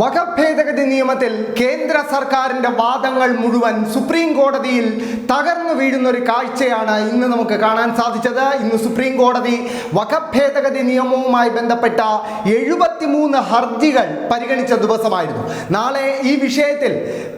വഖഫ് ഭേദഗതി നിയമത്തിൽ കേന്ദ്ര സർക്കാരിന്റെ വാദങ്ങൾ മുഴുവൻ സുപ്രീം കോടതിയിൽ തകർന്നു വീഴുന്ന ഒരു കാഴ്ചയാണ് ഇന്ന് നമുക്ക് കാണാൻ സാധിച്ചത്. ഇന്ന് സുപ്രീം കോടതി വകഭേദഗതി നിയമവുമായി ബന്ധപ്പെട്ട എഴുപത്തിമൂന്ന് ഹർജികൾ പരിഗണിച്ച ദിവസമായിരുന്നു. നാളെ ഈ വിഷയത്തിൽ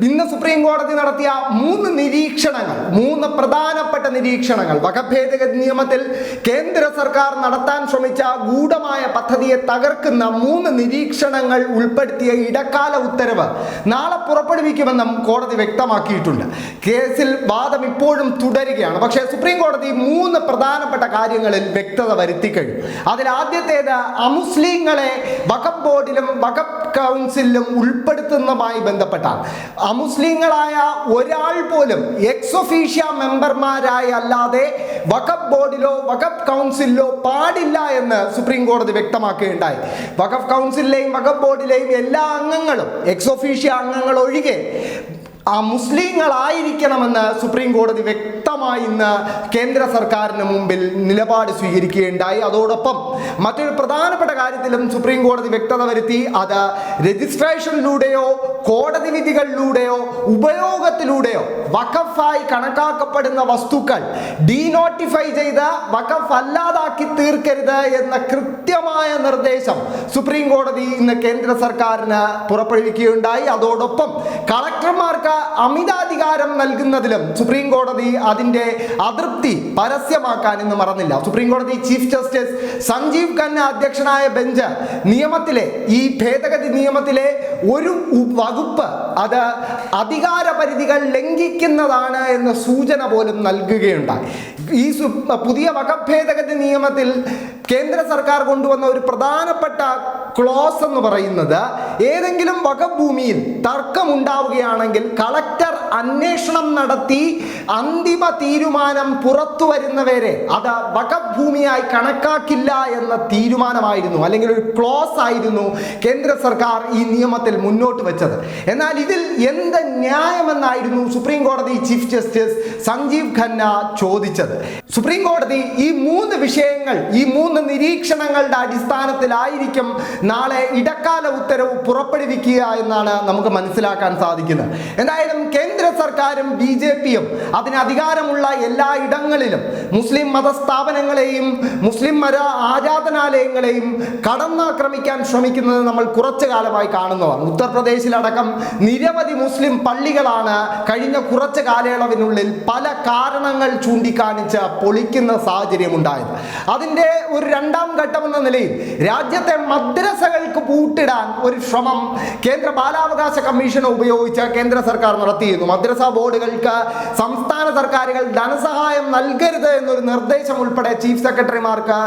ഇന്ന് സുപ്രീം കോടതി നടത്തിയ മൂന്ന് നിരീക്ഷണങ്ങൾ മൂന്ന് പ്രധാനപ്പെട്ട നിരീക്ഷണങ്ങൾ. വകഭേദഗതി നിയമത്തിൽ കേന്ദ്ര സർക്കാർ നടത്താൻ ശ്രമിച്ച ഗൂഢമായ പദ്ധതിയെ തകർക്കുന്ന മൂന്ന് നിരീക്ഷണങ്ങൾ ഉൾപ്പെടുത്തിയ ഇടക്കാല ഉത്തരവ്. നാളെ പുറപ്പെടുവിക്കുമെന്നും കോടതി വ്യക്തമാക്കിയിട്ടുണ്ട്. കേസിൽ വാദം ഇപ്പോഴും തുടരുകയാണ്. പക്ഷേ സുപ്രീം കോടതി മൂന്ന് പ്രധാനപ്പെട്ട കാര്യങ്ങളിൽ വ്യക്തത വരുത്തി കഴിഞ്ഞു. അതിൽ ആദ്യത്തേത് അമുസ്ലിങ്ങളെ വഖഫ് ബോർഡിലും വഖഫ് കൗൺസിലും ഉൾപ്പെടുത്തുന്നതുമായി ബന്ധപ്പെട്ട അമുസ്ലിങ്ങളായ ഒരാൾ പോലും എക്സ് ഒഫീഷ്യ മെമ്പർമാരായി അല്ലാതെ വഖഫ് ബോർഡിലോ വഖഫ് കൗൺസിലിലോ പാടില്ല എന്ന് സുപ്രീം കോടതി വ്യക്തമാക്കുകയുണ്ടായി. വഖഫ് കൗൺസിലിലെയും വഖഫ് ബോർഡിലെയും എല്ലാ അംഗങ്ങളും എക്സ് ഒഫീഷ്യ അംഗങ്ങൾ ഒഴികെ ആ മുസ്ലിങ്ങളായിരിക്കണമെന്ന് സുപ്രീം കോടതി വ്യക്തമായി ഇന്ന് കേന്ദ്ര സർക്കാരിന് മുമ്പിൽ നിലപാട് സ്വീകരിക്കുകയുണ്ടായി. അതോടൊപ്പം മറ്റൊരു പ്രധാനപ്പെട്ട കാര്യത്തിലും സുപ്രീം കോടതി വ്യക്തത വരുത്തി. അത് രജിസ്ട്രേഷനിലൂടെയോ കോടതി വിധികളിലൂടെയോ ഉപയോഗത്തിലൂടെയോ വഖഫായി കണക്കാക്കപ്പെടുന്ന വസ്തുക്കൾ ഡീനോട്ടിഫൈ ചെയ്ത് വഖഫ് അല്ലാതാക്കി തീർക്കരുത് എന്ന കൃത്യമായ നിർദ്ദേശം സുപ്രീം കോടതി ഇന്ന് കേന്ദ്ര സർക്കാരിന് പുറപ്പെടുവിക്കുകയുണ്ടായി. അതോടൊപ്പം കളക്ടർമാർക്ക് അമിതാധികാരം നൽകുന്നതിലും സുപ്രീം കോടതി അതിന്റെ അതൃപ്തി പരസ്യമാക്കാൻ ഇന്ന് മറന്നില്ല. സുപ്രീം കോടതി ചീഫ് ജസ്റ്റിസ് സഞ്ജീവ് ഖന്ന അധ്യക്ഷനായ ബെഞ്ച് നിയമത്തിലെ ഈ ഭേദഗതി നിയമത്തിലെ ഒരു വകുപ്പ് അത് അധികാര പരിധികൾ ലംഘിക്കുന്നതാണ് എന്ന സൂചന പോലും നൽകുകയുണ്ടായി. ഈ പുതിയ വകഭേദഗതി ഭേദഗതി നിയമത്തിൽ കേന്ദ്ര സർക്കാർ കൊണ്ടുവന്ന ഒരു പ്രധാനപ്പെട്ട ക്ലോസ് എന്ന് പറയുന്നത് ഏതെങ്കിലും വകഭൂമിയിൽ ഭൂമിയിൽ തർക്കമുണ്ടാവുകയാണെങ്കിൽ കളക്ടർ അന്വേഷണം നടത്തി അന്തിമ തീരുമാനം പുറത്തു വരുന്നവരെ അത് വകഭൂമിയായി ഭൂമിയായി കണക്കാക്കില്ല എന്ന തീരുമാനമായിരുന്നു. അല്ലെങ്കിൽ ഒരു ക്ലോസ് ആയിരുന്നു കേന്ദ്ര സർക്കാർ ഈ നിയമത്തിൽ മുന്നോട്ട് വെച്ചത്. എന്നാൽ ഇതിൽ എന്ത് ന്യായമെന്നായിരുന്നു സുപ്രീം കോടതി ചീഫ് ജസ്റ്റിസ് സഞ്ജീവ് ഖന്ന ചോദിച്ചത്. സുപ്രീം കോടതി ഈ മൂന്ന് വിഷയങ്ങൾ ഈ മൂന്ന് നിരീക്ഷണങ്ങളുടെ അടിസ്ഥാനത്തിലായിരിക്കും നാളെ ഇടക്കാല ഉത്തരവ് പുറപ്പെടുവിക്കുക എന്നാണ് നമുക്ക് മനസ്സിലാക്കാൻ സാധിക്കുന്നത്. എന്തായാലും കേന്ദ്ര സർക്കാരും ബി ജെ പിയും അതിന് അധികാരമുള്ള എല്ലാ ഇടങ്ങളിലും മുസ്ലിം മതസ്ഥാപനങ്ങളെയും മുസ്ലിം മത ആരാധനാലയങ്ങളെയും കടന്നാക്രമിക്കാൻ ശ്രമിക്കുന്നത് നമ്മൾ കുറച്ചു കാലമായി കാണുന്നതാണ്. ഉത്തർപ്രദേശിലടക്കം നിരവധി മുസ്ലിം പള്ളികളാണ് കഴിഞ്ഞ കുറച്ച് കാലയളവിനുള്ളിൽ പല കാരണങ്ങൾ ചൂണ്ടിക്കാണിച്ച് പൊളിക്കുന്ന സാഹചര്യം ഉണ്ടായത് അതിന്റെ ഒരു രണ്ടാം ഘട്ടം എന്ന നിലയിൽ രാജ്യത്തെ മദ്രസകൾക്ക് പൂട്ടിടാൻ ഒരു ശ്രമം കേന്ദ്ര ബാലാവകാശ കമ്മീഷനെ ഉപയോഗിച്ച് കേന്ദ്ര സർക്കാർ നടത്തിയിരുന്നു. മദ്രസ ബോർഡുകൾക്ക് സംസ്ഥാന സർക്കാരുകൾ ധനസഹായം നൽകരുത് എന്നൊരു നിർദ്ദേശം ഉൾപ്പെടെ ചീഫ് സെക്രട്ടറിമാർക്ക്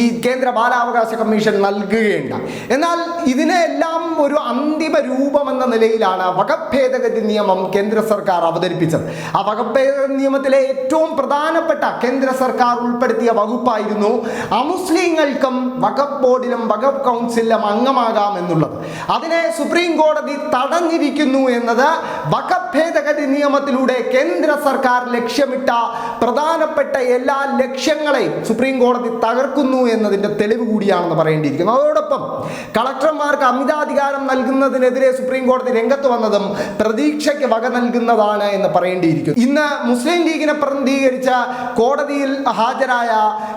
ഈ കേന്ദ്ര ബാലാവകാശ കമ്മീഷൻ നൽകുകയുണ്ട്. എന്നാൽ ഇതിനെല്ലാം ഒരു അന്തിമ രൂപം എന്ന നിലയിലാണ് വകഭേദഗതി ഭേദഗതി നിയമം കേന്ദ്ര സർക്കാർ അവതരിപ്പിച്ചത്. ആ വകഭേദ നിയമത്തിലെ ഏറ്റവും പ്രധാനപ്പെട്ട കേന്ദ്ര സർക്കാർ ഉൾപ്പെടുത്തിയ വകുപ്പായിരുന്നു അമുസ്ലിങ്ങൾക്കും വകഫ് ബോർഡിലും വകഫ് കൗൺസിലും അംഗമാകാം എന്നുള്ളത്. അതിനെ സുപ്രീം കോടതി തടഞ്ഞിരിക്കുന്നു എന്നത് വകഭേദഗതി ഭേദഗതി നിയമത്തിലൂടെ കേന്ദ്ര സർക്കാർ ലക്ഷ്യമിട്ട പ്രധാനപ്പെട്ട എല്ലാ ലക്ഷ്യങ്ങളെയും സുപ്രീം കോടതി തകർക്കുന്നു എന്നതിന്റെ തെളിവ് കൂടിയാണെന്ന് പറയേണ്ടിയിരിക്കുന്നു. അതോടൊപ്പം കളക്ടർമാർക്ക് അമിതാധികാരം നൽകുന്നതിനെതിരെ സുപ്രീം കോടതി രംഗത്ത് വന്നതും പ്രതീക്ഷയ്ക്ക് വക നൽകുന്നതാണ് എന്ന് പറയേണ്ടിയിരിക്കുന്നു. ഇന്ന് മുസ്ലിം ലീഗിനെ പ്രതിനിധീകരിച്ച കോടതിയിൽ ഹാജരായ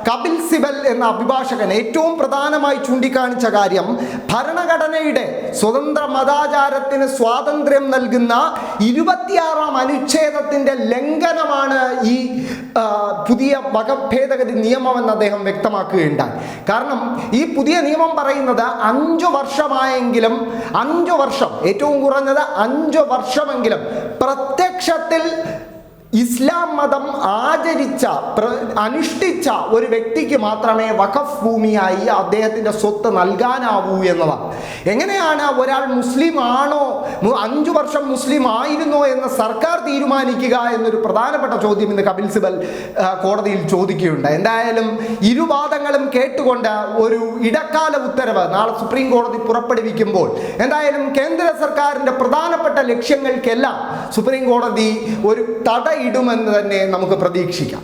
കപിൽ സിബൽ എന്ന അഭിഭാഷകൻ ഏറ്റവും പ്രധാനമായി ചൂണ്ടിക്കാണിച്ച കാര്യം ഭരണഘടനയുടെ സ്വതന്ത്ര മതാചാരത്തിന് സ്വാതന്ത്ര്യം നൽകുന്ന ഇരുപത്തിയാറാം അനുച്ഛേദത്തിന്റെ ലംഘനമാണ് ഈ പുതിയ വകഭേദഗതി നിയമം എന്ന് അദ്ദേഹം വ്യക്തമാക്കുകയുണ്ടായി. കാരണം ഈ പുതിയ നിയമം പറയുന്നത് അഞ്ചു വർഷമായെങ്കിലും അഞ്ചു വർഷം ഏറ്റവും കുറഞ്ഞത് അഞ്ചു വർഷമെങ്കിലും പ്രത്യക്ഷത്തിൽ ഇസ്ലാം മതം ആചരിച്ച അനുഷ്ഠിച്ച ഒരു വ്യക്തിക്ക് മാത്രമേ വഖഫ് ഭൂമിയായി അദ്ദേഹത്തിന്റെ സ്വത്ത് നൽകാനാവൂ എന്നതാണ്. എങ്ങനെയാണ് ഒരാൾ മുസ്ലിം ആണോ അഞ്ചു വർഷം മുസ്ലിം ആയിരുന്നോ എന്ന് സർക്കാർ തീരുമാനിക്കുക എന്നൊരു പ്രധാനപ്പെട്ട ചോദ്യം ഇന്ന് കപിൽ സിബൽ കോടതിയിൽ ചോദിക്കുകയുണ്ട് എന്തായാലും ഇരുവാദങ്ങളും കേട്ടുകൊണ്ട് ഒരു ഇടക്കാല ഉത്തരവ് നാളെ സുപ്രീം കോടതി പുറപ്പെടുവിക്കുമ്പോൾ എന്തായാലും കേന്ദ്ര സർക്കാരിന്റെ പ്രധാനപ്പെട്ട ലക്ഷ്യങ്ങൾക്കെല്ലാം സുപ്രീം കോടതി ഒരു ഇടുമെന്ന് തന്നെ നമുക്ക് പ്രതീക്ഷിക്കാം